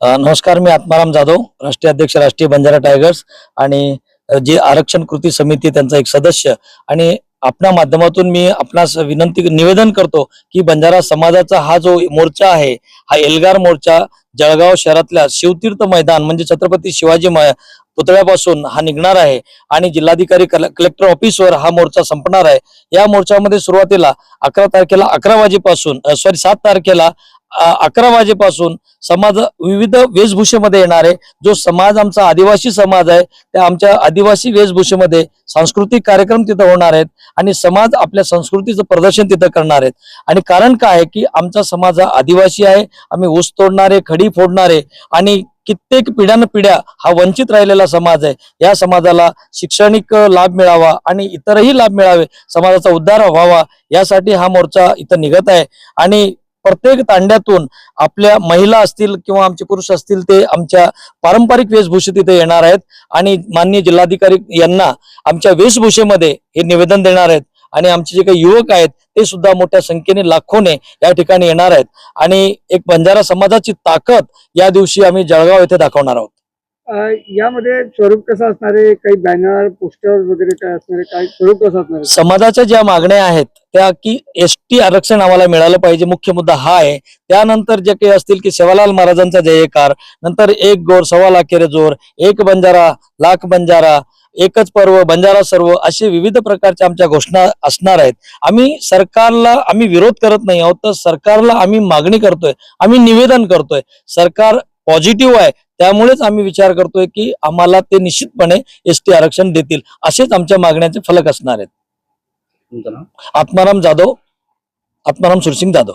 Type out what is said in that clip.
नमस्कार मी आत्माराम जाधव राष्ट्रीय अध्यक्ष राष्ट्रीय बंजारा टायगर्स आणि जे आरक्षण कृती समिती त्यांचा एक सदस्य. आणि आपल्या माध्यमातून मी आपणास विनंती निवेदन करतो की बंजारा समाजाचा हा जो मोर्चा आहे हा एल्गार मोर्चा जळगाव शहरातल्या शिवतीर्थ मैदान म्हणजे छत्रपती शिवाजी पुतळ्यापासून हा निघणार आहे. आणि जिल्हाधिकारी कलेक्टर ऑफिसवर हा मोर्चा संपणार आहे. या मोर्चामध्ये सुरुवातीला अकरा तारखेला अकरा वाजेपासून सॉरी सात तारखेला अकरा वाजेपासून समाज विविध वेशभूषेमध्ये येणार आहे जो समाज आमचा आदिवासी समाज आहे त्या आमच्या आदिवासी वेशभूषेमध्ये सांस्कृतिक कार्यक्रम तिथं होणार आहेत आणि समाज आपल्या संस्कृतीचं प्रदर्शन तिथं करणार आहेत. आणि कारण काय आहे की आमचा समाज हा आदिवासी आहे आम्ही ऊस तोडणारे खडी फोडणारे आणि कित्येक पिढ्यान पिढ्या हा वंचित राहिलेला समाज आहे. या समाजाला शैक्षणिक लाभ मिळावा आणि इतरही लाभ मिळावे समाजाचा उद्धार व्हावा यासाठी हा मोर्चा इथं निघत आहे. आणि प्रत्येक तांड्यातून आपल्या महिला असतील किंवा आमचे पुरुष असतील ते आमच्या पारंपरिक वेशभूषेत इथे येणार आहेत. आणि माननीय जिल्हाधिकारी यांना आमच्या वेशभूषेमध्ये हे निवेदन देणार आहेत. आणि आमचे जे काही युवक आहेत ते सुद्धा मोठ्या संख्येने लाखोने या ठिकाणी येणार आहेत. आणि एक बंजारा समाजाची ताकद या दिवशी आम्ही जळगाव येथे दाखवणार आहोत. यामध्ये स्वरूप कसं असणार आहे काही बॅनर पोस्टर वगैरे काय असणार आहे काय स्वरूप कसं असणार आहे? समाजाच्या ज्या मागण्या आहेत त्या की एस टी आरक्षण आम्हाला मिळालं पाहिजे मुख्य मुद्दा हा आहे. त्यानंतर जे काही असतील की सेवालाल महाराजांचा जयकार नंतर एक गोर सव्वा लाख जोर एक बंजारा लाख बंजारा एकच पर्व बंजारा सर्व असे विविध प्रकारच्या आमच्या घोषणा असणार आहेत. आम्ही सरकारला आम्ही विरोध करत नाही आहोत तर सरकारला आम्ही मागणी करतोय आम्ही निवेदन करतोय. सरकार पॉझिटिव्ह आहे त्यामुळेच आम्ही विचार करतोय की आम्हाला ते निश्चितपणे एस टी आरक्षण देतील. असेच आमच्या मागण्याचे फलक असणार आहेत. आत्माराम जाधव आत्माराम सुरसिंग जाधव.